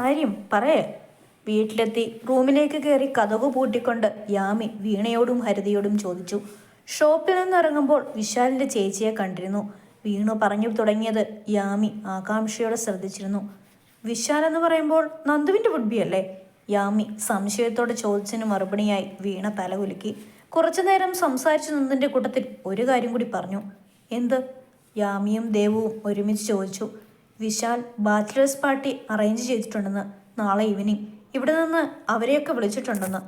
കാര്യം പറയേ. വീട്ടിലെത്തി റൂമിലേക്ക് കയറി കഥകു പൂട്ടിക്കൊണ്ട് യാമി വീണയോടും ഹരിതയോടും ചോദിച്ചു. ഷോപ്പിൽ നിന്നിറങ്ങുമ്പോൾ വിശാലിന്റെ ചേച്ചിയെ കണ്ടിരുന്നു. വീണു പറഞ്ഞു തുടങ്ങിയത് യാമി ആകാംക്ഷയോടെ ശ്രദ്ധിച്ചിരുന്നു. വിശാൽ എന്ന് പറയുമ്പോൾ നന്ദുവിന്റെ വുഡ്ബി അല്ലേ? യാമി സംശയത്തോടെ ചോദിച്ചതിന് മറുപടിയായി വീണ തലകുലുക്കി കുറച്ചു നേരം സംസാരിച്ചു നിന്നതിന്റെ കൂട്ടത്തിൽ ഒരു കാര്യം കൂടി പറഞ്ഞു. എന്ത്? യാമിയും ദേവുവും ഒരുമിച്ച് ചോദിച്ചു. വിശാൽ ബാച്ചിലേഴ്സ് പാർട്ടി അറേഞ്ച് ചെയ്തിട്ടുണ്ടെന്ന് നാളെ ഈവനിങ്. ഇവിടെ നിന്ന് അവരെയൊക്കെ വിളിച്ചിട്ടുണ്ടെന്ന്.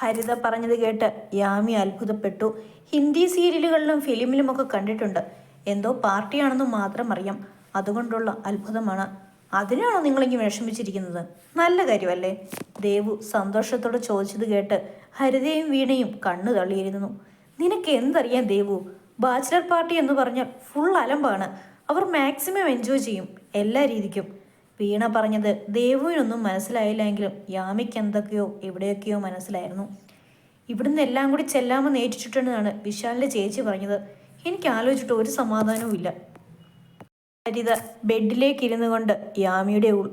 ഹരിത പറഞ്ഞത് കേട്ട് യാമി അത്ഭുതപ്പെട്ടു. ഹിന്ദി സീരിയലുകളിലും ഫിലിമിലുമൊക്കെ കണ്ടിട്ടുണ്ട്. എന്തോ പാർട്ടിയാണെന്ന് മാത്രം അറിയാം. അതുകൊണ്ടുള്ള അത്ഭുതമാണ്. അതിനാണോ നിങ്ങളിങ്ങനെ വിഷമിച്ചിരിക്കുന്നത്? നല്ല കാര്യമല്ലേ? ദേവു സന്തോഷത്തോടെ ചോദിച്ചത് കേട്ട് ഹരിതയും വീണയും കണ്ണു തള്ളിയിരുന്നു. നിനക്ക് എന്തറിയാം ദേവു? ബാച്ചിലർ പാർട്ടി എന്ന് പറഞ്ഞാൽ ഫുൾ അലമ്പാണ്. അവർ മാക്സിമം എൻജോയ് ചെയ്യും. എല്ലാ രീതിക്കും. വീണ പറഞ്ഞത് ദേവുവിനൊന്നും മനസ്സിലായില്ലെങ്കിലും യാമിക്ക് എന്തൊക്കെയോ എവിടെയൊക്കെയോ മനസ്സിലായിരുന്നു. ഇവിടുന്ന് എല്ലാം കൂടി ചെല്ലാമെന്ന് ഏറ്റിട്ടുണ്ടെന്നാണ് വിശാലിന്റെ ചേച്ചി പറഞ്ഞത്. എനിക്ക് ആലോചിച്ചിട്ട് ഒരു സമാധാനവും ഇല്ല. ഹരിത ബെഡിലേക്ക് ഇരുന്നു കൊണ്ട് യാമിയുടെ ഉൾ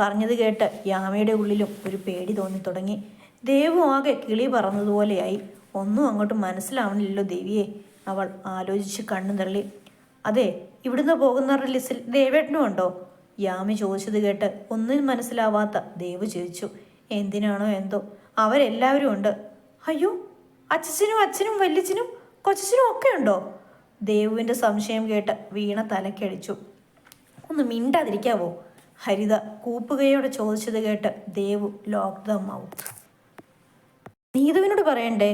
പറഞ്ഞത് കേട്ട് യാമയുടെ ഉള്ളിലും ഒരു പേടി തോന്നി തുടങ്ങി. ദേവു ആകെ കിളി പറന്നതുപോലെയായി. ഒന്നും അങ്ങോട്ട് മനസ്സിലാവണില്ലല്ലോ ദേവിയെ. അവൾ ആലോചിച്ച് കണ്ണു തള്ളി അതെ ഇവിടുന്ന് പോകുന്നവരുടെ ലിസ്റ്റിൽ ദേവേട്ടനും ഉണ്ടോ? യാമി ചോദിച്ചത് കേട്ട് ഒന്നും മനസ്സിലാവാത്ത ദേവ് ചോദിച്ചു എന്തിനാണോ എന്തോ? അവരെല്ലാവരും ഉണ്ട്. അയ്യോ അച്ഛനും അച്ഛനും വല്യച്ഛനും കൊച്ചനും ഒക്കെ ഉണ്ടോ? ദേവുവിന്റെ സംശയം കേട്ട് വീണ തലക്കടിച്ചു. ഒന്ന് മിണ്ടാതിരിക്കാവോ? ഹരിത കൂപ്പുകയോടെ ചോദിച്ചത് കേട്ട് ദേവു ലോക്ക്ഡൗൺ മൗത്ത് നീതുവിനോട് പറയണ്ടേ?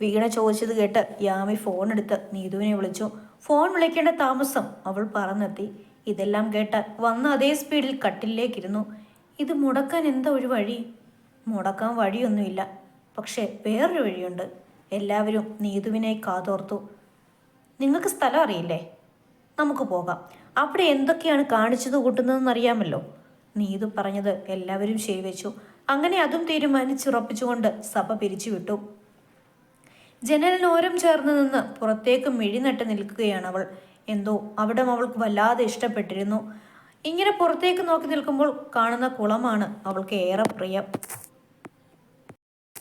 വീണ ചോദിച്ചത് കേട്ട് യാമി ഫോൺ എടുത്ത് നീതുവിനെ വിളിച്ചു. ഫോൺ വിളിക്കേണ്ട താമസം അവൾ പറഞ്ഞെത്തി ഇതെല്ലാം കേട്ട് വന്ന അതേ സ്പീഡിൽ കട്ടിലേക്കിരുന്നു ഇത് മുടക്കാൻ എന്താ ഒരു വഴി? മുടക്കാൻ വഴിയൊന്നുമില്ല. പക്ഷേ വേറൊരു വഴിയുണ്ട്. എല്ലാവരും നീതുവിനെ കാതോർത്തു. നിങ്ങൾക്ക് സ്ഥലം അറിയില്ലേ? നമുക്ക് പോകാം. അവിടെ എന്തൊക്കെയാണ് കാണിച്ചത് കൂട്ടുന്നതെന്ന് അറിയാമല്ലോ നീതു പറഞ്ഞത് എല്ലാവരും ശരിവെച്ചു അങ്ങനെ അതും തീരുമാനിച്ചുറപ്പിച്ചുകൊണ്ട് സഭ പിരിച്ചുവിട്ടു. ജനലിനോരം ചേർന്ന് നിന്ന് പുറത്തേക്ക് മിഴിനട്ട് നിൽക്കുകയാണ് അവൾ. എന്തോ അവിടം അവൾക്ക് വല്ലാതെ ഇഷ്ടപ്പെട്ടിരുന്നു. ഇങ്ങനെ പുറത്തേക്ക് നോക്കി നിൽക്കുമ്പോൾ കാണുന്ന കുളമാണ് അവൾക്ക് ഏറെ പ്രിയം.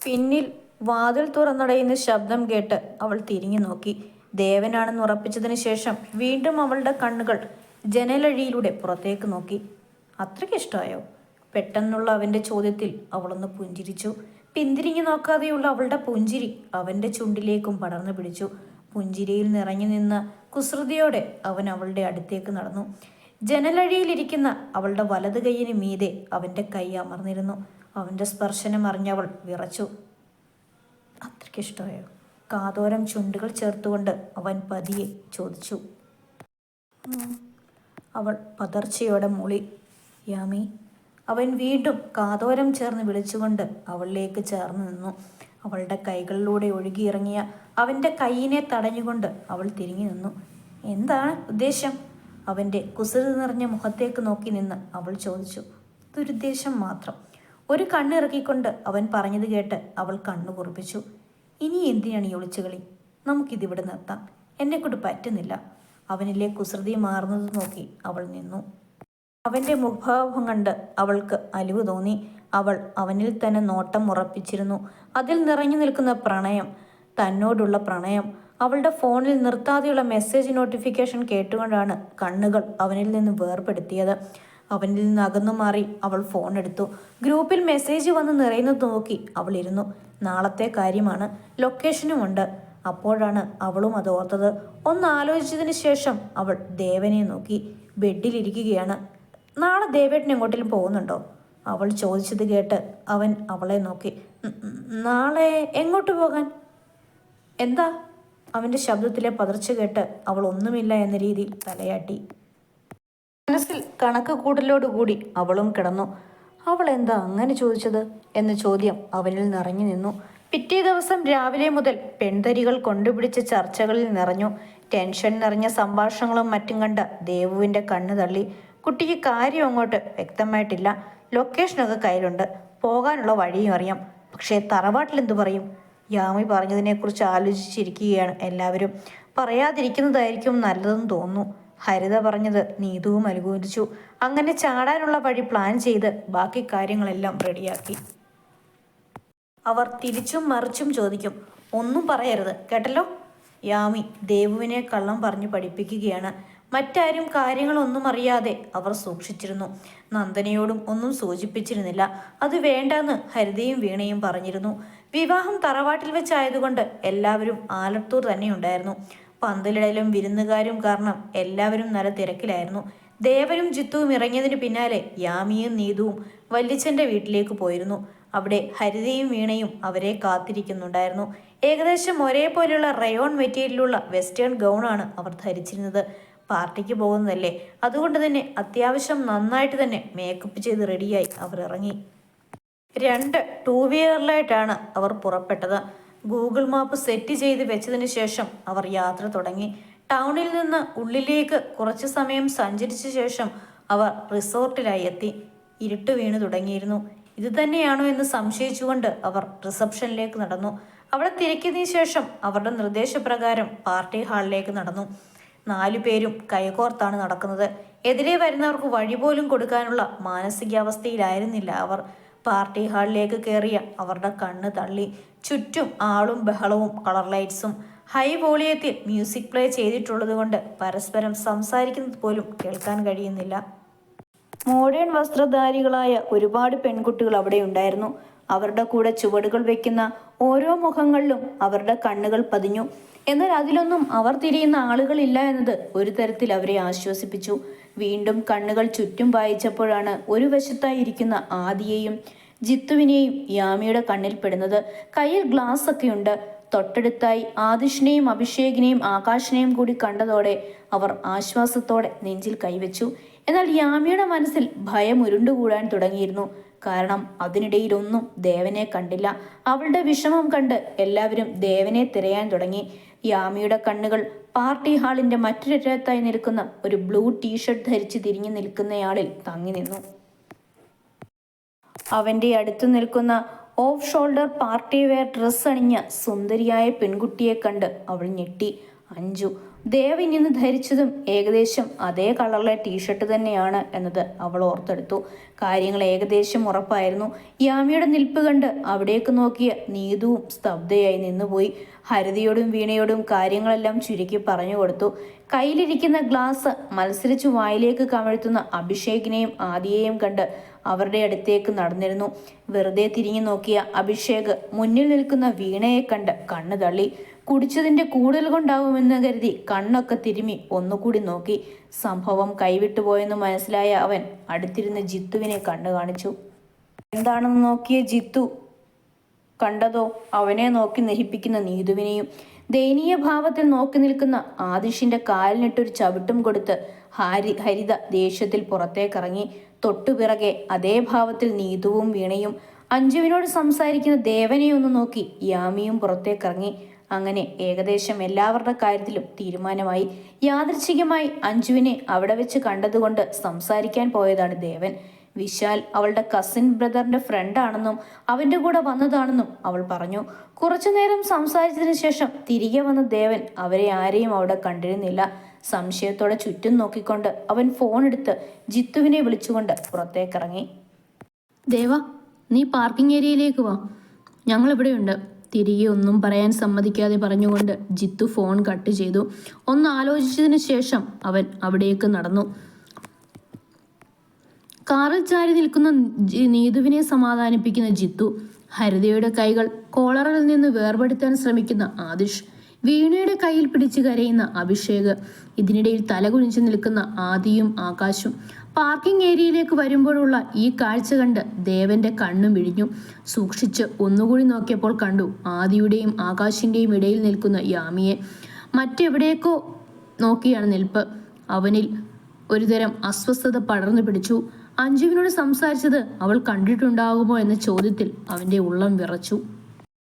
പിന്നിൽ വാതിൽ തുറന്നടയുന്ന ശബ്ദം കേട്ട് അവൾ തിരിഞ്ഞു നോക്കി. ദേവനാണെന്ന് ഉറപ്പിച്ചതിന് ശേഷം വീണ്ടും അവളുടെ കണ്ണുകൾ ജനലഴിയിലൂടെ പുറത്തേക്ക് നോക്കി. അത്രയ്ക്ക് ഇഷ്ടമായോ? പെട്ടെന്നുള്ള അവന്റെ ചോദ്യത്തിൽ അവളൊന്ന് പുഞ്ചിരിച്ചു. പിന്തിരിഞ്ഞു നോക്കാതെയുള്ള അവളുടെ പുഞ്ചിരി അവന്റെ ചുണ്ടിലേക്കും പടർന്നു പിടിച്ചു. പുഞ്ചിരിയിൽ നിറഞ്ഞു നിന്ന് കുസൃതിയോടെ അവൻ അവളുടെ അടുത്തേക്ക് നടന്നു. ജനലഴിയിലിരിക്കുന്ന അവളുടെ വലത് കൈയിന് മീതെ അവന്റെ കൈ അമർന്നിരുന്നു. അവന്റെ സ്പർശനം അറിഞ്ഞവൾ വിറച്ചു. അത്രയ്ക്ക് ഇഷ്ടമായോ? കാതോരം ചുണ്ടുകൾ ചേർത്തുകൊണ്ട് അവൻ പതിയെ ചോദിച്ചു. അവൾ പതർച്ചയോടെ മൂളി. യാമി അവൻ വീണ്ടും കാതോരം ചേർന്ന് വിളിച്ചുകൊണ്ട് അവളിലേക്ക് ചേർന്ന് നിന്നു. അവളുടെ കൈകളിലൂടെ ഒഴുകിയിറങ്ങിയ അവന്റെ കൈയിനെ തടഞ്ഞുകൊണ്ട് അവൾ തിരിഞ്ഞു നിന്നു. എന്താണ് ഉദ്ദേശം? അവന്റെ കുസൃതി നിറഞ്ഞ മുഖത്തേക്ക് നോക്കി നിന്ന് അവൾ ചോദിച്ചു. ദുരുദ്ദേശം മാത്രം. ഒരു കണ്ണിറക്കിക്കൊണ്ട് അവൻ പറഞ്ഞത് കേട്ട് അവൾ കണ്ണു കുറിപ്പിച്ചു. ഇനി എന്തിനാണ് ഈ ഒളിച്ചുകളി? നമുക്കിതിവിടെ നിർത്താം. എന്നെക്കൊണ്ട് പറ്റുന്നില്ല. അവനിലെ കുസൃതി മാറുന്നത് നോക്കി അവൾ നിന്നു. അവന്റെ മുഖഭാവം കണ്ട് അവൾക്ക് അലിവ് തോന്നി. അവൾ അവനിൽ തന്നെ നോട്ടം ഉറപ്പിച്ചിരുന്നു. അതിൽ നിറഞ്ഞു നിൽക്കുന്ന പ്രണയം തന്നോടുള്ള പ്രണയം അവളുടെ ഫോണിൽ നിർത്താതെയുള്ള മെസ്സേജ് നോട്ടിഫിക്കേഷൻ കേട്ടുകൊണ്ടാണ് കണ്ണുകൾ അവനിൽ നിന്ന് വേർപെടുത്തിയത്. അവനിൽ നിന്ന് അകന്നു മാറി അവൾ ഫോൺ എടുത്തു. ഗ്രൂപ്പിൽ മെസ്സേജ് വന്ന് നിറയുന്നത് നോക്കി അവൾ ഇരുന്നു. നാളത്തെ കാര്യമാണ്. ലൊക്കേഷനും ഉണ്ട്. അപ്പോഴാണ് അവളും അത് ഓർത്തത്. ഒന്ന് ആലോചിച്ചതിന് ശേഷം അവൾ ദേവനെ നോക്കി. ബെഡിലിരിക്കുകയാണ് നാളെ ദേവേട്ടൻ എങ്ങോട്ടേലും പോകുന്നുണ്ടോ? അവൾ ചോദിച്ചത് കേട്ട് അവൻ അവളെ നോക്കി. "ഉം, ഉം, നാളെ എങ്ങോട്ട് പോകാൻ? എന്താ? അവന്റെ ശബ്ദത്തിലെ പതർച്ച കേട്ട് അവൾ ഒന്നുമില്ല എന്ന രീതിയിൽ തലയാട്ടി. മനസ്സിൽ കണക്ക് കൂടലോടുകൂടി അവളും കിടന്നു. അവൾ എന്താ അങ്ങനെ ചോദിച്ചത്? എന്ന ചോദ്യം അവനിൽ നിറഞ്ഞു നിന്നു. പിറ്റേ ദിവസം രാവിലെ മുതൽ പെൺതരികൾ കൊണ്ടുപിടിച്ച ചർച്ചകളിൽ നിറഞ്ഞു. ടെൻഷൻ നിറഞ്ഞ സംഭാഷണങ്ങളും മറ്റും കണ്ട് ദേവുവിന്റെ കണ്ണു തള്ളി. കുട്ടിക്ക് കാര്യം അങ്ങോട്ട് വ്യക്തമായിട്ടില്ല. ലൊക്കേഷനൊക്കെ കയ്യിലുണ്ട്. പോകാനുള്ള വഴിയും അറിയാം. പക്ഷേ തറവാട്ടിൽ എന്തു പറയും? യാമി പറഞ്ഞതിനെക്കുറിച്ച് ആലോചിച്ചിരിക്കുകയാണ് എല്ലാവരും. പറയാതിരിക്കുന്നതായിരിക്കും നല്ലതെന്ന് തോന്നുന്നു. ഹരിത പറഞ്ഞത് നീതുവും അനുകൂലിച്ചു അങ്ങനെ ചാടാനുള്ള വഴി പ്ലാൻ ചെയ്ത് ബാക്കി കാര്യങ്ങളെല്ലാം റെഡിയാക്കി. അവർ തിരിച്ചും മറിച്ചും ചോദിക്കും. ഒന്നും പറയരുത്. കേട്ടല്ലോ? യാമി ദേവുവിനെ കള്ളം പറഞ്ഞു പഠിപ്പിക്കുകയാണ്. മറ്റാരും കാര്യങ്ങളൊന്നും അറിയാതെ അവർ സൂക്ഷിച്ചിരുന്നു. നന്ദനയോടും ഒന്നും സൂചിപ്പിച്ചിരുന്നില്ല. അത് വേണ്ടെന്ന് ഹരിതയും വീണയും പറഞ്ഞിരുന്നു. വിവാഹം തറവാട്ടിൽ വെച്ചായതുകൊണ്ട് എല്ലാവരും ആലത്തൂർ തന്നെ ഉണ്ടായിരുന്നു പന്തലിടലും വിരുന്നുകാരും കാരണം എല്ലാവരും നല്ല തിരക്കിലായിരുന്നു. ദേവനും ജിത്തുവും ഇറങ്ങിയതിന് പിന്നാലെ യാമിയും നീതുവും വല്യച്ഛന്റെ വീട്ടിലേക്ക് പോയിരുന്നു. അവിടെ ഹരിതയും വീണയും അവരെ കാത്തിരിക്കുന്നുണ്ടായിരുന്നു. ഏകദേശം ഒരേപോലെയുള്ള റയോൺ മെറ്റീരിയലുള്ള വെസ്റ്റേൺ ഗൗണാണ് അവർ ധരിച്ചിരുന്നത്. പാർട്ടിക്ക് പോകുന്നതല്ലേ? അതുകൊണ്ട് തന്നെ അത്യാവശ്യം നന്നായിട്ട് തന്നെ മേക്കപ്പ് ചെയ്ത് റെഡിയായി അവർ ഇറങ്ങി. രണ്ട് ടൂ വീലറിലായിട്ടാണ് അവർ പുറപ്പെട്ടത്. ഗൂഗിൾ മാപ്പ് സെറ്റ് ചെയ്ത് വെച്ചതിന് ശേഷം അവർ യാത്ര തുടങ്ങി. ടൗണിൽ നിന്ന് ഉള്ളിലേക്ക് കുറച്ച് സമയം സഞ്ചരിച്ച ശേഷം അവർ റിസോർട്ടിലായി എത്തി. ഇരുട്ട് വീണു തുടങ്ങിയിരുന്നു. ഇത് തന്നെയാണോ എന്ന് സംശയിച്ചുകൊണ്ട് അവർ റിസപ്ഷനിലേക്ക് നടന്നു. അവിടെ തിരക്കിയതിനു ശേഷം അവരുടെ നിർദ്ദേശപ്രകാരം പാർട്ടി ഹാളിലേക്ക് നടന്നു. നാലു പേരും കൈകോർത്താണ് നടക്കുന്നത്. എതിരെ വരുന്നവർക്ക് വഴി പോലും കൊടുക്കാനുള്ള മാനസികാവസ്ഥയിലായിരുന്നില്ല അവർ. പാർട്ടി ഹാളിലേക്ക് കയറിയ അവരുടെ കണ്ണ് തള്ളി. ചുറ്റും ആളും ബഹളവും കളർ ലൈറ്റ്സും. ഹൈ വോളിയത്തിൽ മ്യൂസിക് പ്ലേ ചെയ്തിട്ടുള്ളത് കൊണ്ട് പരസ്പരം സംസാരിക്കുന്നത് പോലും കേൾക്കാൻ കഴിയുന്നില്ല. മോഡേൺ വസ്ത്രധാരികളായ ഒരുപാട് പെൺകുട്ടികൾ അവിടെ ഉണ്ടായിരുന്നു. അവരുടെ കൂടെ ചുവടുകൾ വെക്കുന്ന ഓരോ മുഖങ്ങളിലും അവരുടെ കണ്ണുകൾ പതിഞ്ഞു. എന്നാൽ അതിലൊന്നും അവർ തിരിയുന്ന ആളുകളില്ല എന്നത് ഒരു തരത്തിൽ അവരെ ആശ്വസിപ്പിച്ചു. വീണ്ടും കണ്ണുകൾ ചുറ്റും വായിച്ചപ്പോഴാണ് ഒരു വശത്തായി ഇരിക്കുന്ന ആദിയെയും ജിത്തുവിനെയും യാമിയുടെ കണ്ണിൽ പെടുന്നത്. കയ്യിൽ ഗ്ലാസ് ഒക്കെ ഉണ്ട്. തൊട്ടടുത്തായി ആദിഷിനെയും അഭിഷേകിനെയും ആകാശിനെയും കൂടി കണ്ടതോടെ അവർ ആശ്വാസത്തോടെ നെഞ്ചിൽ കൈവച്ചു. എന്നാൽ യാമിയുടെ മനസ്സിൽ ഭയം ഉരുണ്ടുകൂടാൻ തുടങ്ങിയിരുന്നു. കാരണം അതിനിടയിലൊന്നും ദേവനെ കണ്ടില്ല. അവളുടെ വിഷമം കണ്ട് എല്ലാവരും ദേവനെ തിരയാൻ തുടങ്ങി. യാമിയുടെ കണ്ണുകൾ പാർട്ടി ഹാളിന്റെ മറ്റൊരറ്റത്തായി നിൽക്കുന്ന ഒരു ബ്ലൂ ടീഷർട്ട് ധരിച്ച് തിരിഞ്ഞു നിൽക്കുന്നയാളിൽ തങ്ങി നിന്നു. അവന്റെ അടുത്തു നിൽക്കുന്ന off shoulder party wear dress അണിഞ്ഞ സുന്ദരിയായ പെൺകുട്ടിയെ കണ്ട് അവൾ ഞെട്ടി. അഞ്ചു ദേവൻ ഇന്ന് ധരിച്ചതും ഏകദേശം അതേ കളറിലെ ടീഷർട്ട് തന്നെയാണ് എന്നത് അവൾ ഓർത്തെടുത്തു. കാര്യങ്ങൾ ഏകദേശം ഉറപ്പായിരുന്നു. യാമിയുടെ നിൽപ്പ് കണ്ട് അവിടേക്ക് നോക്കിയ നീതുവും സ്തബ്ധയായി നിന്നുപോയി. ഹരിതയോടും വീണയോടും കാര്യങ്ങളെല്ലാം ചുരുക്കി പറഞ്ഞു കൊടുത്തു. കയ്യിലിരിക്കുന്ന ഗ്ലാസ് മത്സരിച്ചു വായിലേക്ക് കമഴ്ത്തുന്ന അഭിഷേകിനെയും ആദിയെയും കണ്ട് അവരുടെ അടുത്തേക്ക് നടന്നിരുന്നു. വെറുതെ തിരിഞ്ഞു നോക്കിയ അഭിഷേക് മുന്നിൽ നിൽക്കുന്ന വീണയെ കണ്ട് കണ്ണു തള്ളി കുടിച്ചതിന്റെ കൂടുതൽ കൊണ്ടാവുമെന്ന് കരുതി കണ്ണൊക്കെ തിരുമി ഒന്നുകൂടി നോക്കി. സംഭവം കൈവിട്ടുപോയെന്ന് മനസ്സിലായ അവൻ അടുത്തിരുന്ന് ജിത്തുവിനെ കണ്ണു കാണിച്ചു. എന്താണെന്ന് നോക്കിയ ജിത്തു? കണ്ടതോ? അവനെ നോക്കി നഹിപ്പിക്കുന്ന നീതുവിനെയും ദയനീയ ഭാവത്തിൽ നോക്കി നിൽക്കുന്ന ആദിഷിന്റെ കാലിനിട്ടൊരു ചവിട്ടും കൊടുത്ത് ഹാരി ഹരിത ദേഷ്യത്തിൽ പുറത്തേക്കിറങ്ങി. തൊട്ടുപിറകെ അതേ ഭാവത്തിൽ നീതുവും വീണയും അഞ്ജുവിനോട് സംസാരിക്കുന്ന ദേവനെ നോക്കി യാമിയും പുറത്തേക്കിറങ്ങി. അങ്ങനെ ഏകദേശം എല്ലാവരുടെ കാര്യത്തിലും തീരുമാനമായി. യാദൃച്ഛികമായി അഞ്ജുവിനെ അവിടെ വെച്ച് കണ്ടതുകൊണ്ട് സംസാരിക്കാൻ പോയതാണ് ദേവൻ. വിശാൽ അവളുടെ കസിൻ ബ്രദറിന്റെ ഫ്രണ്ടാണെന്നും അവന്റെ കൂടെ വന്നതാണെന്നും അവൾ പറഞ്ഞു. കുറച്ചു നേരം സംസാരിച്ചതിന് ശേഷം തിരികെ വന്ന ദേവൻ അവരെ ആരെയും അവിടെ കണ്ടിരുന്നില്ല. സംശയത്തോടെ ചുറ്റും നോക്കിക്കൊണ്ട് അവൻ ഫോൺ എടുത്ത് ജിത്തുവിനെ വിളിച്ചുകൊണ്ട് പുറത്തേക്കിറങ്ങി. ദേവ നീ പാർക്കിംഗ് ഏരിയയിലേക്ക് വാ. ഞങ്ങൾ ഇവിടെയുണ്ട്. തിരികെ ഒന്നും പറയാൻ സമ്മതിക്കാതെ പറഞ്ഞുകൊണ്ട് ജിത്തു ഫോൺ കട്ട് ചെയ്തു. ഒന്ന് ആലോചിച്ചതിന് ശേഷം അവൻ അവിടേക്ക് നടന്നു. കാറിൽ ചാരി നിൽക്കുന്ന നീതുവിനെ സമാധാനിപ്പിക്കുന്ന ജിത്തു ഹരിതയുടെ കൈകൾ കോളറിൽ നിന്ന് വേർപെടുത്താൻ ശ്രമിക്കുന്ന ആദിഷ് വീണയുടെ കയ്യിൽ പിടിച്ച് കരയുന്ന അഭിഷേക് ഇതിനിടയിൽ തലകുനിച്ച് നിൽക്കുന്ന ആദിയും ആകാശും പാർക്കിംഗ് ഏരിയയിലേക്ക് വരുമ്പോഴുള്ള ഈ കാഴ്ച കണ്ട് ദേവന്റെ കണ്ണു മിഴിഞ്ഞു സൂക്ഷിച്ച് ഒന്നുകൂടി നോക്കിയപ്പോൾ കണ്ടു ആദിയുടെയും ആകാശിന്റെയും ഇടയിൽ നിൽക്കുന്ന യാമിയെ. മറ്റെവിടേക്കോ നോക്കിയാണ് നിൽപ്പ്. അവനിൽ ഒരുതരം അസ്വസ്ഥത പടർന്നു പിടിച്ചു. അഞ്ജുവിനോട് സംസാരിച്ചത് അവൾ കണ്ടിട്ടുണ്ടാകുമോ എന്ന ചോദ്യത്തിൽ അവന്റെ ഉള്ളം വിറച്ചു.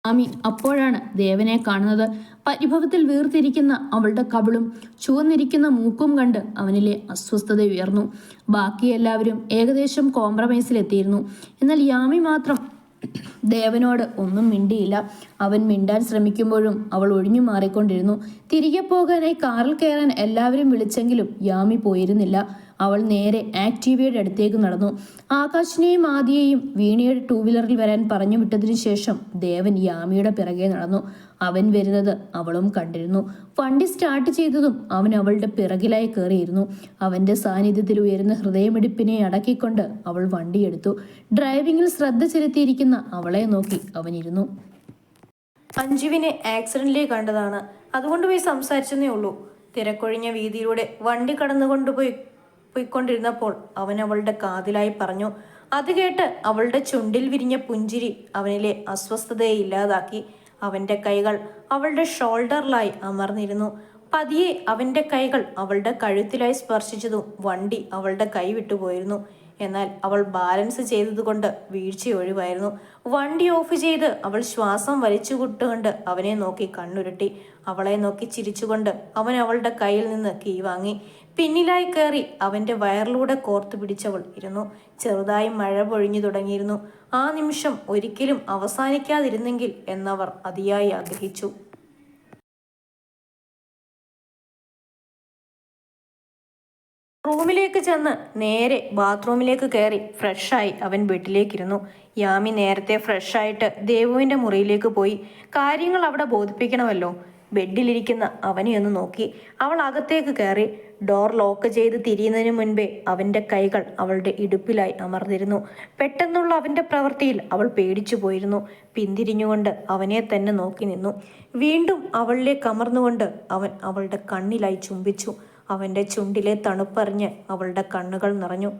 ആമി അപ്പോഴാണ് ദേവനെ കാണുന്നത്. പരിഭവത്തിൽ വീർത്തിരിക്കുന്ന അവളുടെ കവിളും ചുവന്നിരിക്കുന്ന മൂക്കും കണ്ട് അവനിലെ അസ്വസ്ഥത ഉയർന്നു. ബാക്കി എല്ലാവരും ഏകദേശം കോംപ്രമൈസിലെത്തിയിരുന്നു എന്നാൽ യാമി മാത്രം ദേവനോട് ഒന്നും മിണ്ടിയില്ല. അവൻ മിണ്ടാൻ ശ്രമിക്കുമ്പോഴും അവൾ ഒഴിഞ്ഞു മാറിക്കൊണ്ടിരുന്നു. തിരികെ പോകാനായി കാറിൽ കയറാൻ എല്ലാവരും വിളിച്ചെങ്കിലും യാമി പോയിരുന്നില്ല. അവൾ നേരെ ആക്ടീവയുടെ അടുത്തേക്ക് നടന്നു. ആകാശിനെയും ആദിയെയും വീണയുടെ ടൂ വീലറിൽ വരാൻ പറഞ്ഞു വിട്ടതിനു ശേഷം ദേവൻ യാമിയുടെ പിറകെ നടന്നു. അവൻ വരുന്നത് അവളും കണ്ടിരുന്നു. വണ്ടി സ്റ്റാർട്ട് ചെയ്തതും അവൻ അവളുടെ പിറകിലായി കയറിയിരുന്നു. അവന്റെ സാന്നിധ്യത്തിൽ ഉയരുന്ന ഹൃദയമിടിപ്പിനെ അടക്കിക്കൊണ്ട് അവൾ വണ്ടിയെടുത്തു ഡ്രൈവിംഗിൽ ശ്രദ്ധ ചെലുത്തിയിരിക്കുന്ന അവളെ നോക്കി അവൻ ഇരുന്നു. അഞ്ജുവിനെ ആക്സിഡന്റിലേ കണ്ടതാണ്. അതുകൊണ്ട് പോയി സംസാരിച്ചെന്നേ ഉള്ളൂ. തിരക്കൊഴിഞ്ഞ വീതിയിലൂടെ വണ്ടി കടന്നുകൊണ്ടുപോയി. പോയിക്കൊണ്ടിരുന്നപ്പോൾ അവൻ അവളുടെ കാതിലായി പറഞ്ഞു അത് കേട്ട് അവളുടെ ചുണ്ടിൽ വിരിഞ്ഞ പുഞ്ചിരി അവനിലെ അസ്വസ്ഥതയെ ഇല്ലാതാക്കി. അവന്റെ കൈകൾ അവളുടെ ഷോൾഡറിലായി അമർന്നിരുന്നു. പതിയെ അവന്റെ കൈകൾ അവളുടെ കഴുത്തിലായി സ്പർശിച്ചതും വണ്ടി അവളുടെ കൈ വിട്ടുപോയിരുന്നു എന്നാൽ അവൾ ബാലൻസ് ചെയ്തതുകൊണ്ട് വീഴ്ച ഒഴിവായിരുന്നു. വണ്ടി ഓഫ് ചെയ്ത് അവൾ ശ്വാസം വലിച്ചു വിട്ടുകൊണ്ട് അവനെ നോക്കി കണ്ണുരുട്ടി. അവളെ നോക്കി ചിരിച്ചുകൊണ്ട് അവൻ അവളുടെ കയ്യിൽ നിന്ന് കീ വാങ്ങി. പിന്നിലായി കയറി അവന്റെ വയറിലൂടെ കോർത്തു പിടിച്ചവൾ ഇരുന്നു. ചെറുതായി മഴ പൊഴിഞ്ഞു തുടങ്ങിയിരുന്നു. ആ നിമിഷം ഒരിക്കലും അവസാനിക്കാതിരുന്നെങ്കിൽ എന്നവർ അതിയായി ആഗ്രഹിച്ചു. റൂമിലേക്ക് ചെന്ന് നേരെ ബാത്റൂമിലേക്ക് കയറി ഫ്രഷായി അവൻ വീട്ടിലേക്കിരുന്നു. യാമി നേരത്തെ ഫ്രഷായിട്ട് ദേവുവിന്റെ മുറിയിലേക്ക് പോയി. കാര്യങ്ങൾ അവിടെ ബോധിപ്പിക്കണമല്ലോ. ബെഡിലിരിക്കുന്ന അവനെ ഒന്ന് നോക്കി. അവൾ അകത്തേക്ക് കയറി ഡോർ ലോക്ക് ചെയ്ത് തിരിയുന്നതിന് മുൻപേ അവന്റെ കൈകൾ അവളുടെ ഇടുപ്പിലായി അമർന്നിരുന്നു. പെട്ടെന്നുള്ള അവന്റെ പ്രവൃത്തിയിൽ അവൾ പേടിച്ചു പോയിരുന്നു. പിന്തിരിഞ്ഞുകൊണ്ട് അവനെ തന്നെ നോക്കി നിന്നു. വീണ്ടും അവളിലേക്ക് അമർന്നുകൊണ്ട് അവൻ അവളുടെ കണ്ണിലായി ചുംബിച്ചു. അവന്റെ ചുണ്ടിലെ തണുപ്പറിഞ്ഞ് അവളുടെ കണ്ണുകൾ നിറഞ്ഞു.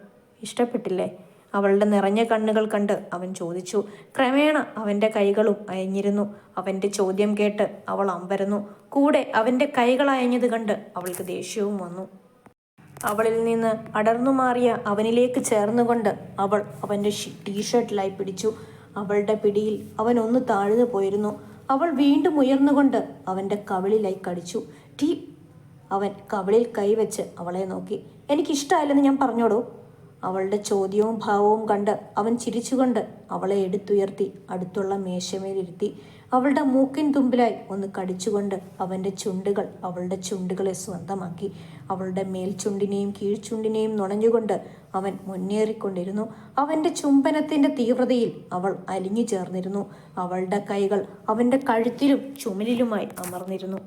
ഇഷ്ടപ്പെട്ടില്ലേ? അവളുടെ നിറഞ്ഞ കണ്ണുകൾ കണ്ട് അവൻ ചോദിച്ചു ക്രമേണ അവന്റെ കൈകളും അയഞ്ഞിരുന്നു. അവന്റെ ചോദ്യം കേട്ട് അവൾ അമ്പരന്നു. കൂടെ അവന്റെ കൈകൾ അയഞ്ഞത് കണ്ട് അവൾക്ക് ദേഷ്യവും വന്നു. അവളിൽ നിന്ന് അടർന്നു മാറിയ അവനിലേക്ക് ചേർന്നുകൊണ്ട് അവൾ അവന്റെ ടീഷർട്ടിലായി പിടിച്ചു. അവളുടെ പിടിയിൽ അവൻ ഒന്ന് താഴ്ന്നു പോയിരുന്നു. അവൾ വീണ്ടും ഉയർന്നുകൊണ്ട് അവന്റെ കവിളിലായി കടിച്ചു. ടീ അവൻ കവിളിൽ കൈവച്ച് അവളെ നോക്കി. എനിക്കിഷ്ടമായില്ലെന്ന് ഞാൻ പറഞ്ഞോടൂ? അവളുടെ ചോദ്യവും ഭാവവും കണ്ട് അവൻ ചിരിച്ചുകൊണ്ട് അവളെ എടുത്തുയർത്തി അടുത്തുള്ള മേശമേലിരുത്തി അവളുടെ മൂക്കിൻ തുമ്പിലായി ഒന്ന് കടിച്ചുകൊണ്ട് അവന്റെ ചുണ്ടുകൾ അവളുടെ ചുണ്ടുകളെ സ്വന്തമാക്കി. അവളുടെ മേൽചുണ്ടിനെയും കീഴ്ചുണ്ടിനെയും നുണഞ്ഞുകൊണ്ട് അവൻ മുന്നേറിക്കൊണ്ടിരുന്നു. അവന്റെ ചുംബനത്തിന്റെ തീവ്രതയിൽ അവൾ അലിഞ്ഞു ചേർന്നിരുന്നു. അവളുടെ കൈകൾ അവന്റെ കഴുത്തിലും ചുമലിലുമായി അമർന്നിരുന്നു.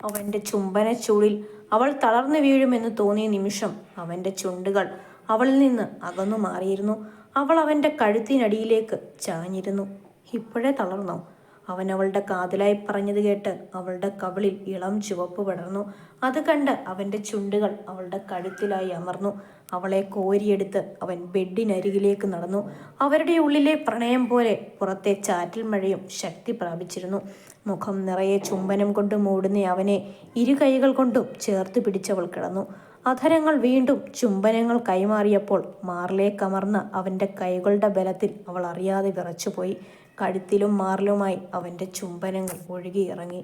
അവന്റെ ചുംബന ചൂടിൽ അവൾ തളർന്നു വീഴുമെന്ന് തോന്നിയ നിമിഷം അവന്റെ ചുണ്ടുകൾ അവളിൽ നിന്ന് അകന്നു മാറിയിരുന്നു. അവൾ അവന്റെ കഴുത്തിനടിയിലേക്ക് ചാഞ്ഞിരുന്നു. ഇപ്പോഴേ തളർന്നോ. അവൻ അവളുടെ കാതിലായി പറഞ്ഞത് കേട്ട് അവളുടെ കവിളിൽ ഇളം ചുവപ്പ് പടർന്നു. അത് കണ്ട് അവന്റെ ചുണ്ടുകൾ അവളുടെ കഴുത്തിലായി അമർന്നു. അവളെ കോരിയെടുത്ത് അവൻ ബെഡിനരികിലേക്ക് നടന്നു. അവരുടെ ഉള്ളിലെ പ്രണയം പോലെ പുറത്തെ ചാറ്റൽ മഴയും ശക്തി പ്രാപിച്ചിരുന്നു. മുഖം നിറയെ ചുംബനം കൊണ്ട് മൂടുന്ന അവനെ ഇരു കൈകൾ കൊണ്ടും ചേർത്ത് പിടിച്ചവൾ കിടന്നു. അധരങ്ങൾ വീണ്ടും ചുംബനങ്ങൾ കൈമാറിയപ്പോൾ മാറിലേക്കമർന്ന അവന്റെ കൈകളുടെ ബലത്തിൽ അവൾ അറിയാതെ വിറച്ചുപോയി. കഴുത്തിലും മാറിലുമായി അവന്റെ ചുംബനങ്ങൾ ഒഴുകിയിറങ്ങി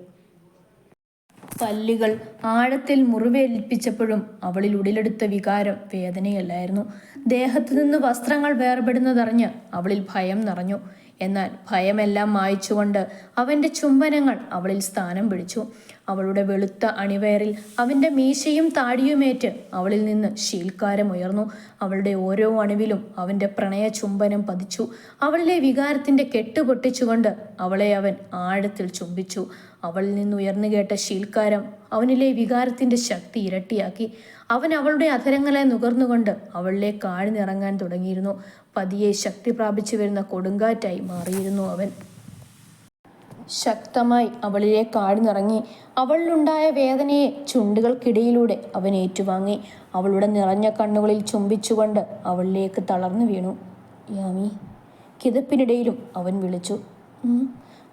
പല്ലുകൾ ആഴത്തിൽ മുറിവേൽപ്പിച്ചപ്പോഴും അവളിൽ ഉടലെടുത്ത വികാരം വേദനയല്ലായിരുന്നു. ദേഹത്തു നിന്ന് വസ്ത്രങ്ങൾ വേർപെടുന്നതറിഞ്ഞ് അവളിൽ ഭയം നിറഞ്ഞു. എന്നാൽ ഭയമെല്ലാം മായിച്ചുകൊണ്ട് അവന്റെ ചുംബനങ്ങൾ അവളിൽ സ്ഥാനം പിടിച്ചു. അവളുടെ വെളുത്ത അണിവയറിൽ അവന്റെ മീശയും താടിയുമേറ്റ് അവളിൽ നിന്ന് ശീൽക്കാരമുയർന്നു അവളുടെ ഓരോ അണുവിലും അവന്റെ പ്രണയ ചുംബനം പതിച്ചു. അവളിലെ വികാരത്തിന്റെ കെട്ട് പൊട്ടിച്ചുകൊണ്ട് അവളെ അവൻ ആഴത്തിൽ ചുംബിച്ചു. അവളിൽ നിന്ന് ഉയർന്നു കേട്ട ശീൽക്കാരം അവനിലെ വികാരത്തിന്റെ ശക്തി ഇരട്ടിയാക്കി. അവൻ അവളുടെ അധരങ്ങളെ നുകർന്നുകൊണ്ട് അവളിലെ കാഴ്ന്നിറങ്ങാൻ തുടങ്ങിയിരുന്നു. പതിയെ ശക്തി പ്രാപിച്ചു വരുന്ന കൊടുങ്കാറ്റായി മാറിയിരുന്നു അവൻ. ശക്തമായി അവളിലെ കാടിനിറങ്ങി അവളിലുണ്ടായ വേദനയെ ചുണ്ടുകൾക്കിടയിലൂടെ അവൻ ഏറ്റുവാങ്ങി. അവളുടെ നിറഞ്ഞ കണ്ണുകളിൽ ചുംബിച്ചുകൊണ്ട് അവളിലേക്ക് തളർന്നു വീണു. യാമി കിതപ്പിനിടയിലും അവൻ വിളിച്ചു.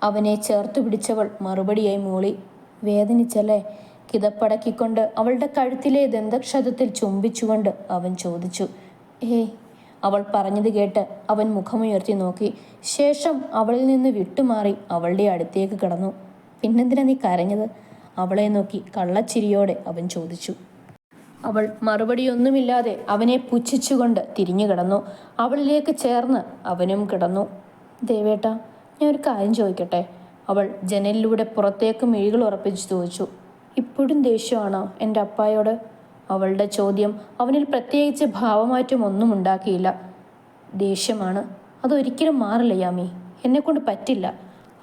അവനെ ചേർത്ത് പിടിച്ചവൾ മറുപടിയായി മൂളി. വേദനിച്ചല്ലേ? കിതപ്പടക്കിക്കൊണ്ട് അവളുടെ കഴുത്തിലെ ദന്തക്ഷതത്തിൽ ചുംബിച്ചുകൊണ്ട് അവൻ ചോദിച്ചു. ഏയ് അവൾ പറഞ്ഞത് കേട്ട് അവൻ മുഖമുയർത്തി നോക്കി. ശേഷം അവളിൽ നിന്ന് വിട്ടുമാറി അവളുടെ അടുത്തേക്ക് കടന്നു. പിന്നെന്തിനാ നീ കരഞ്ഞത്? അവളെ നോക്കി കള്ളച്ചിരിയോടെ അവൻ ചോദിച്ചു. അവൾ മറുപടിയൊന്നുമില്ലാതെ അവനെ പുച്ഛിച്ചുകൊണ്ട് തിരിഞ്ഞു കിടന്നു. അവളിലേക്ക് ചേർന്ന് അവനും കിടന്നു. ദേവേട്ട ഞാൻ ഒരു കാര്യം ചോദിക്കട്ടെ? അവൾ ജനലിലൂടെ പുറത്തേക്ക് മിഴികൾ ഉറപ്പിച്ച് ചോദിച്ചു. ഇപ്പോഴും ദേഷ്യമാണോ എന്റെ അപ്പായോട്? അവളുടെ ചോദ്യം അവനിൽ പ്രത്യേകിച്ച് ഭാവമാറ്റം ഒന്നും ഉണ്ടാക്കിയില്ല. ദേഷ്യമാണ്. അതൊരിക്കലും മാറില്ല യാമി. എന്നെക്കൊണ്ട് പറ്റില്ല.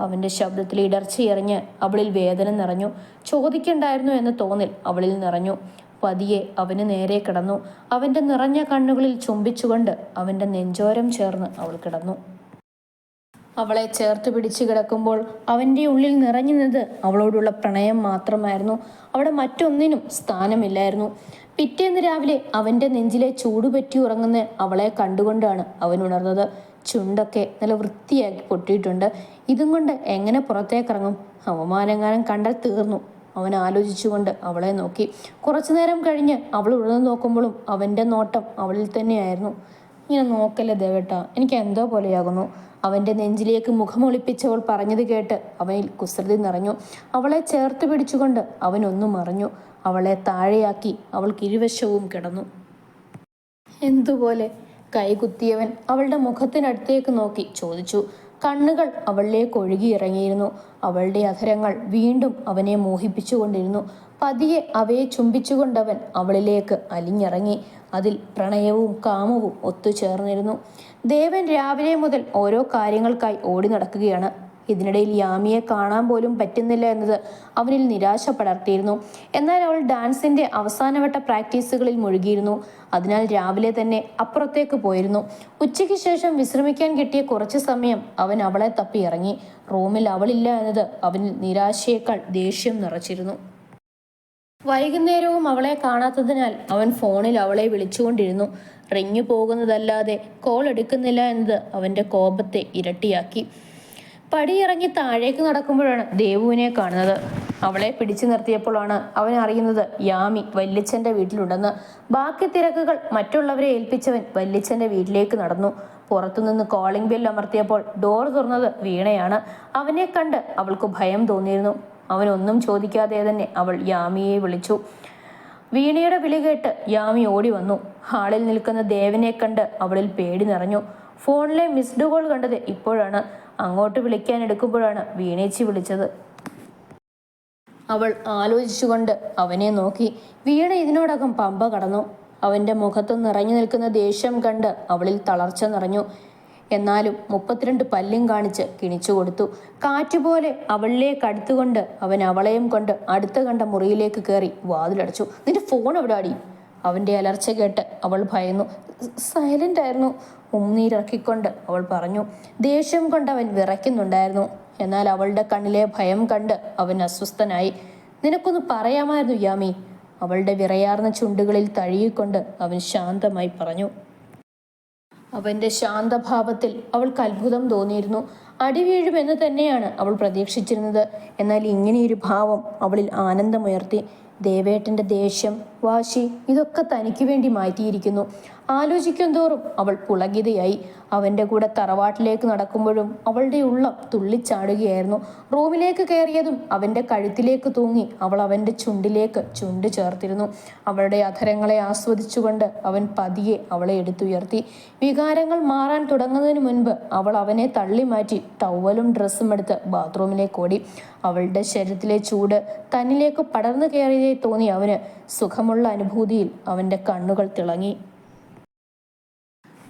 അവന്റെ ശബ്ദത്തിൽ ഇടർച്ചയെറിഞ്ഞ് അവളിൽ വേദന നിറഞ്ഞു. ചോദിക്കണ്ടായിരുന്നു എന്ന തോന്നൽ അവളിൽ നിറഞ്ഞു. പതിയെ അവന് നേരെ കിടന്നു. അവന്റെ നിറഞ്ഞ കണ്ണുകളിൽ ചുംബിച്ചുകൊണ്ട് അവന്റെ നെഞ്ചോരം ചേർന്ന് അവൾ കിടന്നു. അവളെ ചേർത്ത് പിടിച്ചു കിടക്കുമ്പോൾ അവന്റെ ഉള്ളിൽ നിറഞ്ഞുനിന്നത് അവളോടുള്ള പ്രണയം മാത്രമായിരുന്നു. അവിടെ മറ്റൊന്നിനും സ്ഥാനമില്ലായിരുന്നു. പിറ്റേന്ന് രാവിലെ അവന്റെ നെഞ്ചിലെ ചൂടുപറ്റി ഉറങ്ങുന്ന അവളെ കണ്ടുകൊണ്ടാണ് അവൻ ഉണർന്നത്. ചുണ്ടൊക്കെ നല്ല വൃത്തിയാക്കി പൊട്ടിയിട്ടുണ്ട്. ഇതും കൊണ്ട് എങ്ങനെ പുറത്തേക്കിറങ്ങും? അവമാനങ്ങാനം കണ്ടാൽ തീർന്നു. അവൻ ആലോചിച്ചുകൊണ്ട് അവളെ നോക്കി. കുറച്ചു നേരം കഴിഞ്ഞ് അവൾ ഉണർന്നു നോക്കുമ്പോഴും അവന്റെ നോട്ടം അവളിൽ തന്നെയായിരുന്നു. ഇങ്ങനെ നോക്കല്ലേ ദേവേട്ട എനിക്ക് എന്തോ പോലെയാകുന്നു. അവന്റെ നെഞ്ചിലേക്ക് മുഖമൊളിപ്പിച്ചവൾ പറഞ്ഞത് കേട്ട് അവനിൽ കുസൃതി നിറഞ്ഞു. അവളെ ചേർത്ത് പിടിച്ചുകൊണ്ട് അവൻ ഒന്നും മറിഞ്ഞു. അവളെ താഴെയാക്കി അവൾക്ക് ഇരുവശവും കിടന്നു. എന്തുപോലെ? കൈകുത്തിയവൻ അവളുടെ മുഖത്തിനടുത്തേക്ക് നോക്കി ചോദിച്ചു. കണ്ണുകൾ അവളിലേക്ക് ഒഴുകിയിറങ്ങിയിരുന്നു. അവളുടെ അധരങ്ങൾ വീണ്ടും അവനെ മോഹിപ്പിച്ചുകൊണ്ടിരുന്നു. പതിയെ അവയെ ചുംബിച്ചുകൊണ്ടവൻ അവളിലേക്ക് അലിഞ്ഞിറങ്ങി. അതിൽ പ്രണയവും കാമവും ഒത്തുചേർന്നിരുന്നു. ദേവൻ രാവിലെ മുതൽ ഓരോ കാര്യങ്ങൾക്കായി ഓടി നടക്കുകയാണ്. ഇതിനിടയിൽ യാമിയെ കാണാൻ പോലും പറ്റുന്നില്ല എന്നത് അവനിൽ നിരാശ പടർത്തിയിരുന്നു എന്നാൽ അവൾ ഡാൻസിന്റെ അവസാനവട്ട പ്രാക്ടീസുകളിൽ മുഴുകിയിരുന്നു. അതിനാൽ രാവിലെ തന്നെ അപ്പുറത്തേക്ക് പോയിരുന്നു. ഉച്ചയ്ക്ക് ശേഷം വിശ്രമിക്കാൻ കിട്ടിയ കുറച്ച് സമയം അവൻ അവളെ തപ്പി ഇറങ്ങി റൂമിൽ അവളില്ല എന്നത് അവനിൽ നിരാശയേക്കാൾ ദേഷ്യം നിറച്ചിരുന്നു. വൈകുന്നേരവും അവളെ കാണാത്തതിനാൽ അവൻ ഫോണിൽ അവളെ വിളിച്ചുകൊണ്ടിരുന്നു. റിഞ്ഞു പോകുന്നതല്ലാതെ കോൾ എടുക്കുന്നില്ല എന്നത് അവന്റെ കോപത്തെ ഇരട്ടിയാക്കി. പടിയിറങ്ങി താഴേക്ക് നടക്കുമ്പോഴാണ് ദേവുവിനെ കാണുന്നത്. അവളെ പിടിച്ചു നിർത്തിയപ്പോഴാണ് അവൻ അറിയുന്നത് യാമി വല്യച്ഛന്റെ വീട്ടിലുണ്ടെന്ന്. ബാക്കി തിരക്കുകൾ മറ്റുള്ളവരെ ഏൽപ്പിച്ചവൻ വല്യച്ഛന്റെ വീട്ടിലേക്ക് നടന്നു. പുറത്തുനിന്ന് കോളിംഗ് ബെൽ അമർത്തിയപ്പോൾ ഡോർ തുറന്നത് വീണയാണ്. അവനെ കണ്ട് അവൾക്ക് ഭയം തോന്നിയിരുന്നു. അവനൊന്നും ചോദിക്കാതെ തന്നെ അവൾ യാമിയെ വിളിച്ചു. വീണയുടെ വിളി കേട്ട് യാമി ഓടി വന്നു. ഹാളിൽ നിൽക്കുന്ന ദേവനെ കണ്ട് അവളിൽ പേടി നിറഞ്ഞു. ഫോണിലെ മിസ്ഡ് കോൾ കണ്ടത് ഇപ്പോഴാണ്. അങ്ങോട്ട് വിളിക്കാൻ എടുക്കുമ്പോഴാണ് വീണേച്ചി വിളിച്ചത്. അവൾ ആലോചിച്ചുകൊണ്ട് അവനെ നോക്കി. വീണ ഇതിനോടകം പമ്പ കടന്നു. അവന്റെ മുഖത്ത് നിറഞ്ഞു നിൽക്കുന്ന ദേഷ്യം കണ്ട് അവളിൽ തളർച്ച നിറഞ്ഞു. എന്നാലും മുപ്പത്തിരണ്ട് പല്ലും കാണിച്ച് കിണിച്ചു കൊടുത്തു. കാറ്റുപോലെ അവളിലേക്ക് അടുത്തുകൊണ്ട് അവൻ അവളെയും കൊണ്ട് അടുത്ത കണ്ട മുറിയിലേക്ക് കയറി വാതിലടച്ചു. നിന്റെ ഫോൺ എവിടെ ആടി അവന്റെ അലർച്ച കേട്ട് അവൾ ഭയന്നു. സൈലന്റ് ആയിരുന്നു. ഉമ്മീരിറക്കിക്കൊണ്ട് അവൾ പറഞ്ഞു. ദേഷ്യം കൊണ്ട് അവൻ വിറയ്ക്കുന്നുണ്ടായിരുന്നു. എന്നാൽ അവളുടെ കണ്ണിലെ ഭയം കണ്ട് അവൻ അസ്വസ്ഥനായി. നിനക്കൊന്ന് പറയാമായിരുന്നു യാമി. അവളുടെ വിറയാർന്ന ചുണ്ടുകളിൽ തഴുകിക്കൊണ്ട് അവൻ ശാന്തമായി പറഞ്ഞു. അവന്റെ ശാന്തഭാവത്തിൽ അവൾക്ക് അത്ഭുതം തോന്നിയിരുന്നു. അടി വീഴുമെന്ന് തന്നെയാണ് അവൾ പ്രതീക്ഷിച്ചിരുന്നത്. എന്നാൽ ഇങ്ങനെയൊരു ഭാവം അവളിൽ ആനന്ദമുയർത്തി. ദേവേട്ടന്റെ ദേഷ്യം വാശി ഇതൊക്കെ തനിക്ക് വേണ്ടി മാറ്റിയിരിക്കുന്നു. ആലോചിക്കും തോറും അവൾ പുളകിതയായി അവന്റെ കൂടെ തറവാട്ടിലേക്ക് നടക്കുമ്പോഴും അവളുടെ ഉള്ളം തുള്ളിച്ചാടുകയായിരുന്നു. റൂമിലേക്ക് കയറിയതും അവന്റെ കഴുത്തിലേക്ക് തൂങ്ങി അവൾ അവന്റെ ചുണ്ടിലേക്ക് ചുണ്ട് ചേർത്തിരുന്നു. അവളുടെ അധരങ്ങളെ ആസ്വദിച്ചുകൊണ്ട് അവൻ പതിയെ അവളെ എടുത്തുയർത്തി. വികാരങ്ങൾ മാറാൻ തുടങ്ങുന്നതിന് മുൻപ് അവൾ അവനെ തള്ളി മാറ്റി ടവലും ഡ്രസ്സും എടുത്ത് ബാത്റൂമിലേക്ക് ഓടി. അവളുടെ ശരീരത്തിലെ ചൂട് തന്നിലേക്ക് പടർന്നു കയറിയതായി തോന്നി അവന്. സുഖമുള്ള അനുഭൂതിയിൽ അവന്റെ കണ്ണുകൾ തിളങ്ങി.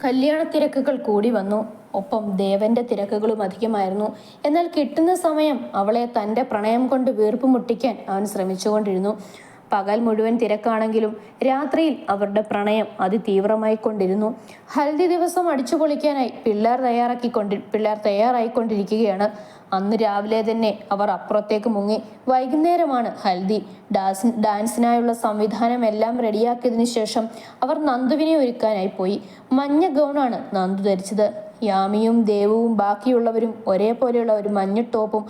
കല്യാണ തിരക്കുകൾ കൂടി വന്നു. ഒപ്പം ദേവന്റെ തിരക്കുകളും അധികമായിരുന്നു. എന്നാൽ കിട്ടുന്ന സമയം അവളെ തന്റെ പ്രണയം കൊണ്ട് വീർപ്പ് മുട്ടിക്കാൻ അവൻ ശ്രമിച്ചുകൊണ്ടിരുന്നു. പകൽ മുഴുവൻ തിരക്കാണെങ്കിലും രാത്രിയിൽ അവരുടെ പ്രണയം അതിതീവ്രമായി കൊണ്ടിരുന്നു. ഹൽദി ദിവസം അടിച്ചു പൊളിക്കാനായി പിള്ളേർ തയ്യാറാക്കിക്കൊണ്ടി പിള്ളേർ തയ്യാറായിക്കൊണ്ടിരിക്കുകയാണ്. അന്ന് രാവിലെ തന്നെ അവർ അപ്പുറത്തേക്ക് മുങ്ങി. വൈകുന്നേരമാണ് ഹൽദി ഡാൻസ് ഡാൻസിനായുള്ള സംവിധാനം എല്ലാം റെഡിയാക്കിയതിനു ശേഷം അവർ നന്ദുവിനെ ഒരുക്കാനായി പോയി. മഞ്ഞ ഗൗണാണ് നന്ദു ധരിച്ചത്. യാമിയും ദേവുവും ബാക്കിയുള്ളവരും ഒരേപോലെയുള്ള ഒരു മഞ്ഞ ടോപ്പും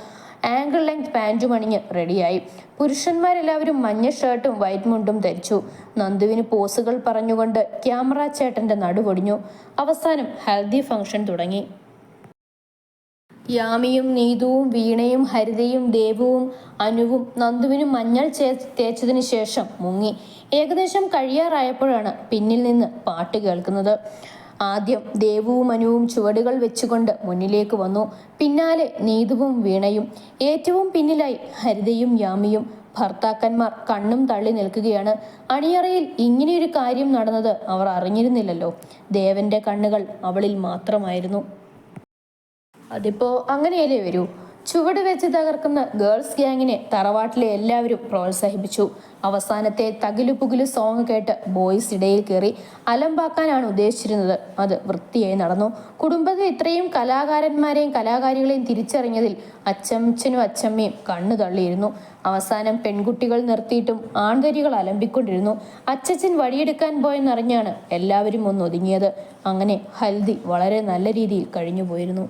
ആംഗിൾ ലെങ്ത് പാന്റും അണിഞ്ഞ് റെഡിയായി പുരുഷന്മാരെല്ലാവരും മഞ്ഞ ഷർട്ടും വൈറ്റ് മുണ്ടും ധരിച്ചു. നന്ദുവിന് പോസുകൾ പറഞ്ഞുകൊണ്ട് ക്യാമറ ചേട്ടന്റെ നടുപൊടിഞ്ഞു അവസാനം ഹൽദി ഫംഗ്ഷൻ തുടങ്ങി. യാമിയും നീതുവും വീണയും ഹരിതയും ദേവുവും അനുവും നന്ദുവിനും മഞ്ഞൾ ചേ തേച്ചതിന് ശേഷം മുങ്ങി. ഏകദേശം കഴിയാറായപ്പോഴാണ് പിന്നിൽ നിന്ന് പാട്ട് കേൾക്കുന്നത്. ആദ്യം ദേവുവും മനുവും ചുവടുകൾ വെച്ചുകൊണ്ട് മുന്നിലേക്ക് വന്നു. പിന്നാലെ നീതുവും വീണയും. ഏറ്റവും പിന്നിലായി ഹരിതയും യാമിയും ഭർത്താക്കന്മാർ കണ്ണും തള്ളി നിൽക്കുകയാണ്. അണിയറയിൽ ഇങ്ങനെയൊരു കാര്യം നടന്നത് അവർ അറിഞ്ഞിരുന്നില്ലല്ലോ. ദേവന്റെ കണ്ണുകൾ അവളിൽ മാത്രമായിരുന്നു. അതിപ്പോ അങ്ങനെയല്ലേ വരൂ? ചുവട് വെച്ച് തകർക്കുന്ന ഗേൾസ് ഗ്യാങ്ങിനെ തറവാട്ടിലെ എല്ലാവരും പ്രോത്സാഹിപ്പിച്ചു. അവസാനത്തെ തകിലു പുകിലു സോങ് കേട്ട് ബോയ്സ് ഇടയിൽ കയറി അലമ്പാക്കാനാണ് ഉദ്ദേശിച്ചിരുന്നത്. അത് വൃത്തിയായി നടന്നു. കുടുംബത്തിൽ ഇത്രയും കലാകാരന്മാരെയും കലാകാരികളെയും തിരിച്ചറിഞ്ഞതിൽ അച്ചമ്മച്ചനും അച്ചമ്മയും കണ്ണു തള്ളിയിരുന്നു. അവസാനം പെൺകുട്ടികൾ നിർത്തിയിട്ടും ആൺതരികൾ അലമ്പിക്കൊണ്ടിരുന്നു. അച്ചച്ചൻ വഴിയെടുക്കാൻ പോയെന്നറിഞ്ഞാണ് എല്ലാവരും ഒന്ന് ഒതുങ്ങിയത് അങ്ങനെ ഹൽദി വളരെ നല്ല രീതിയിൽ കഴിഞ്ഞു പോയിരുന്നു